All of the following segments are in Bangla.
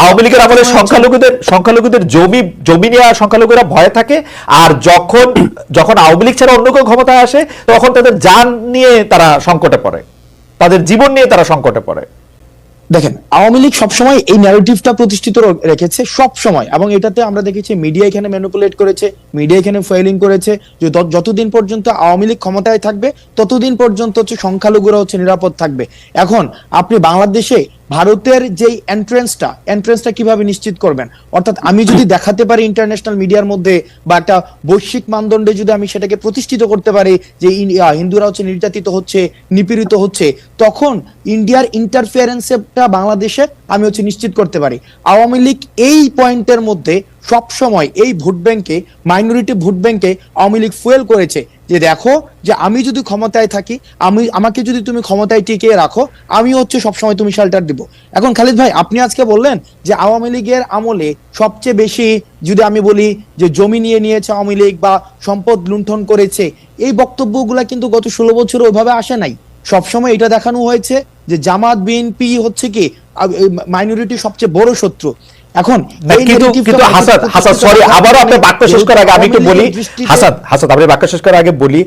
আওয়ামী লীগের আমাদের সংখ্যালঘুদের সংখ্যালঘুদের জমি জমি নেওয়া সংখ্যালঘুরা ভয়ে থাকে আর যখন যখন আওয়ামী লীগ ছাড়া অন্য কেউ ক্ষমতায় আসে তখন তাদের যান নিয়ে তারা সংকটে পড়ে। তাদের জীবন নিয়ে তারা সংকটে পড়ে। দেখেন আওয়ামী লীগ সবসময় এই ন্যারেটিভটা প্রতিষ্ঠিত রেখেছে সব সময় এবং এটাতে আমরা দেখেছি মিডিয়া এখানে ম্যানিপুলেট করেছে মিডিয়া এখানে ফেলিং করেছে যে যতদিন পর্যন্ত আওয়ামী লীগ ক্ষমতায় থাকবে ততদিন পর্যন্ত হচ্ছে সংখ্যালঘুরা হচ্ছে নিরাপদ থাকবে। এখন আপনি বাংলাদেশে ভারতের যেই এন্ট্রেন্সটা এন্ট্রেন্সটা কীভাবে নিশ্চিত করবেন? অর্থাৎ আমি যদি দেখাতে পারি ইন্টারন্যাশনাল মিডিয়ার মধ্যে বা একটা বৈশ্বিক মানদণ্ডে যদি আমি সেটাকে প্রতিষ্ঠিত করতে পারি যে হিন্দুরা হচ্ছে নির্যাতিত হচ্ছে নিপীড়িত হচ্ছে তখন ইন্ডিয়ার ইন্টারফিয়ারেন্সটা বাংলাদেশে আমি হচ্ছে নিশ্চিত করতে পারি। আওয়ামী লীগ এই পয়েন্টের মধ্যে সব সময় এই ভোট ব্যাংকে মাইনরিটি ভোট ব্যাংকে আওয়ামী লীগ ফুয়েল করেছে। যে দেখো যে আমি যদি ক্ষমতায় থাকি, আমি, আমাকে যদি তুমি ক্ষমতায় টিকিয়ে রাখো, আমি হচ্ছে সবসময় তুমি শেল্টার দিব। এখন খালিদ ভাই, আপনি আজকে বললেন যে আওয়ামী লীগের আমলে সবচেয়ে বেশি যদি আমি বলি যে জমি নিয়ে নিয়েছে আওয়ামী লীগ বা সম্পদ লুণ্ঠন করেছে, এই বক্তব্যগুলা কিন্তু গত ষোলো বছর ওইভাবে আসে নাই। সবসময় এটা দেখানো হয়েছে যে জামাত, বিএনপি হচ্ছে কি মাইনরিটি সবচেয়ে বড় শত্রু। এখন কিন্তু হাসান প্রতিষ্ঠিত সরি আবারও আপনি হয়নি। বাক্য শেষ করার আগে আমি একটু বলি হাসান হাসান আপনি বাক্য শেষ করার আগে বলি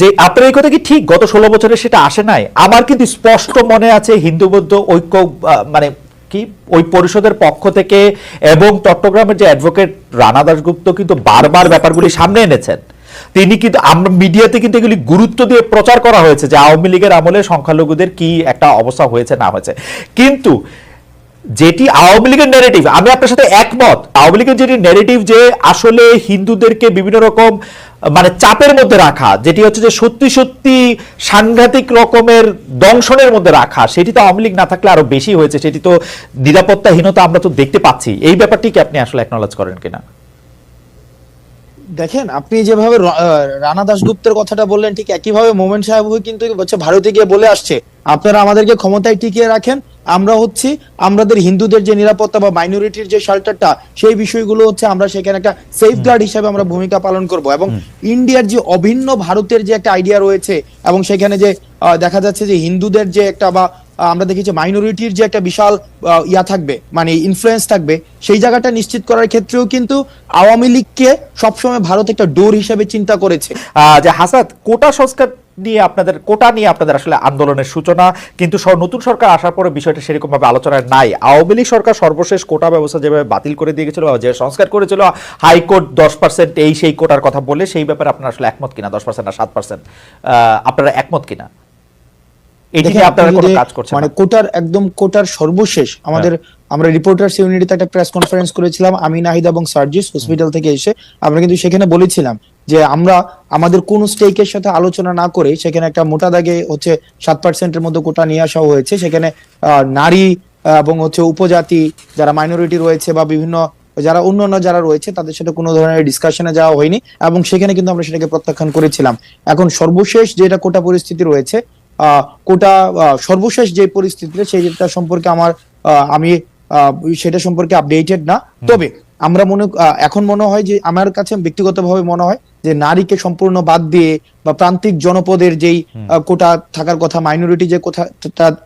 যে আপনার এই কথা কি ঠিক? গত ষোলো বছরে সেটা আসে নাই। আমার কিন্তু স্পষ্ট মনে আছে হিন্দু বৌদ্ধ ঐক্য মানে কি? ওই পরিষদের পক্ষ থেকে এবং চট্টগ্রামের যে অ্যাডভোকেট রানা দাসগুপ্ত কিন্তু বারবার ব্যাপারগুলি সামনে এনেছেন। তিনি কিন্তু আমরা মিডিয়াতে কিন্তু এগুলি গুরুত্ব দিয়ে প্রচার করা হয়েছে যে আওয়ামী লীগের আমলে সংখ্যালঘুদের কি একটা অবস্থা হয়েছে না হয়েছে। কিন্তু যেটি আওয়ামী লীগের নেগেটিভ আমি আপনার সাথে একমত। আওয়ামী লীগের যেটি নেগেটিভ যে আসলে হিন্দুদেরকে বিভিন্ন রকম মানে চাপের মধ্যে রাখা, যেটি হচ্ছে যে সত্যি সত্যি সাংঘাতিক রকমের দংশনের মধ্যে রাখা, সেটি তো আওয়ামী লীগ না থাকলে আরও বেশি হয়েছে, সেটি তো নিরাপত্তাহীনতা আমরা তো দেখতে পাচ্ছি। এই ব্যাপারটি কি আপনি আসলে একনলেজ করেন কিনা? দেখেন, আপনি যেভাবে রানা দাসগুপ্তের কথাটা বললেন, ঠিক একইভাবে মোমেন সাহেব কিন্তু হচ্ছে ভারতে গিয়ে বলে আসছে। আপনারা আমাদেরকে ক্ষমতায় টিকিয়ে রাখেন আমরা হচ্ছি আমাদের হিন্দুদের যে নিরাপত্তা বা মাইনরিটির যে শেল্টারটা সেই বিষয়গুলো হচ্ছে আমরা সেখানে একটা সেফগার্ড হিসেবে আমরা ভূমিকা পালন করব এবং ইন্ডিয়ার যে অভিন্ন ভারতের যে একটা আইডিয়া রয়েছে এবং সেখানে যে দেখা যাচ্ছে যে হিন্দুদের যে একটা বা আমরা দেখেছি মাইনরিটির যে একটা বিশাল ইয়া থাকবে মানে ইনফ্লুয়েন্স থাকবে সেই জায়গাটা নিশ্চিত করার ক্ষেত্রেও কিন্তু আওয়ামী লীগকে সবসময় ভারত একটা ডোর হিসেবে চিন্তা করেছে। আহ, যে হাসাদ কোটা সংস্কার নিয়ে আপনাদের কোটা নিয়ে আপনাদের আসলে আন্দোলনের সূচনা। কিন্তু নতুন সরকার আসার পরে বিষয়টা সেরকম ভাবে আলোচনায় নাই। আওয়ামী লীগ সরকার সর্বশেষ কোটা ব্যবস্থা যেভাবে বাতিল করে দিয়ে গেছিল বা যে সংস্কার করেছিল হাইকোর্ট দশ পার্সেন্ট এই সেই কোটার কথা বলে সেই ব্যাপারে আপনারা আসলে একমত কিনা? দশ পার্সেন্ট না সাত পার্সেন্ট? আপনারা একমত কিনা? মানে কোটার একদম কোটার সর্বশেষ আমাদের আমরা রিপোর্টার্স ইউনিটিতে একটা প্রেস কনফারেন্স করেছিলাম আমি নাহিদ এবং সার্জিস হসপিটাল থেকে এসে। আমরা কিন্তু সেখানে বলেছিলাম যে আমরা আমাদের কোন স্টেকের সাথে আলোচনা না করে সেখানে একটা মোটা দাগে হচ্ছে সাত পার্সেন্টের মধ্যে কোটা নিয়ে আসা হয়েছে। সেখানে নারী এবং হচ্ছে উপজাতি যারা মাইনরিটি রয়েছে বা বিভিন্ন যারা অন্যান্য যারা রয়েছে তাদের সাথে কোনো ধরনের ডিসকাশনে যাওয়া হয়নি এবং সেখানে কিন্তু আমরা সেটাকে প্রত্যাখ্যান করেছিলাম। এখন সর্বশেষ যেটা কোটা পরিস্থিতি রয়েছে আহ, কোটা সর্বশেষ যে পরিস্থিতিতে সেইটা সম্পর্কে আমার আহ, আমি আহ, সেটা সম্পর্কে আপডেটেড না। তবে আমরা মনে এখন মনে হয় যে আমার কাছে ব্যক্তিগতভাবে মনে হয় যে নারীকে সম্পূর্ণ বাদ দিয়ে বা প্রান্তিক জনপদের যেই কোটা থাকার কথা মাইনরিটি যে কোথা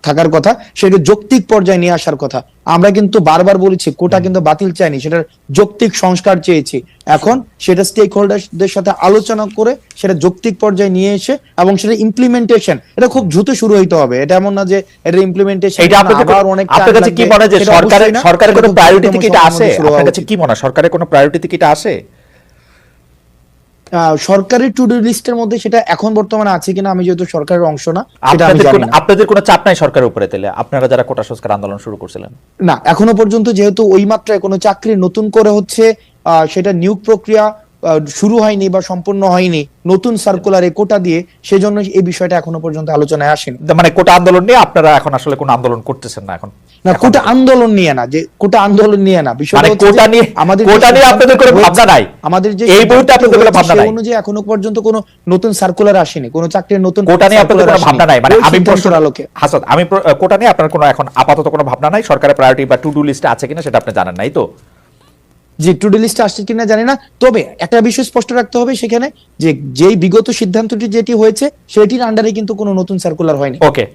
থাকার কথা সেটা যৌক্তিক পর্যায়ে নিয়ে আসার কথা। আমরা কিন্তু বারবার বলেছি কোটা কিন্তু বাতিল চাইনি সেটার যৌক্তিক সংস্কার চেয়েছি। এখন সেটা স্টেক হোল্ডারদের সাথে আলোচনা করে সেটা যৌক্তিক পর্যায়ে নিয়ে এসে এবং সেটা ইমপ্লিমেন্টেশন এটা খুব দ্রুত শুরু হইতে হবে। এটা এমন না যে এটা ইমপ্লিমেন্টেশন এইটা আপনাদের অনেক আপনার কাছে কি মনে হয় যে সরকারের সরকারের কোনো প্রায়োরিটি থেকে এটা আসে? আপনার কাছে কি মনে হয়? সরকারের কোনো প্রায়োরিটি থেকে এটা আসে? সরকারি টু ডু লিস্টের মধ্যে সেটা এখন বর্তমানে আছে কিনা আমি যেহেতু সরকারের অংশ না। আপনাদের কোনো- চাপ নাই সরকারের উপরে তাহলে? আপনারা যারা কোটা সংস্কার আন্দোলন শুরু করছিলেন। না এখনও পর্যন্ত যেহেতু ওই মাত্রায় কোনো চাকরি নতুন করে হচ্ছে আহ, সেটা নিয়োগ প্রক্রিয়া শুরু হয়নি বা সম্পূর্ণ হয়নি নতুন সার্কুলারে কোটা দিয়ে সেজন্য এই বিষয়টা এখনও পর্যন্ত আলোচনায় আসেনি। মানে কোটা আন্দোলন নিয়ে আপনারা এখন আসলে কোনো আন্দোলন করতেছেন না এখন? না কোটা আন্দোলন নিয়ে না যে কোটা আন্দোলন নিয়ে না বিষয়টা মানে কোটা নিয়ে আমাদের কোটা নিয়ে আপনাদের কোনো ভাবনা নাই? আমাদের যে এই সিদ্ধান্তটি আপনাদের কোনো ভাবনা নাই? অনুযায়ী এখনও পর্যন্ত কোনো নতুন সার্কুলার আসেনি কোনো চাকরির নতুন কোটা নিয়ে আপনাদের কোনো ভাবনা নাই? মানে আমি প্রশ্ন আলোকে। হাসান আমি কোটা নিয়ে আপনার কোনো এখন আপাতত কোনো ভাবনা নাই? সরকারের প্রায়োরিটি বা টু ডু লিস্টে আছে কিনা সেটা আপনি জানেন নাই তো? যে টু ডি লিস্টে আসছে কিনা জানি না। তবে একটা বিষয় স্পষ্ট রাখতে হবে সেখানে যে, যেই বিগত সিদ্ধান্তটি যেটি হয়েছে, সেটির আন্ডারে কিন্তু কোনো নতুন সার্কুলার হয়নি। ওকে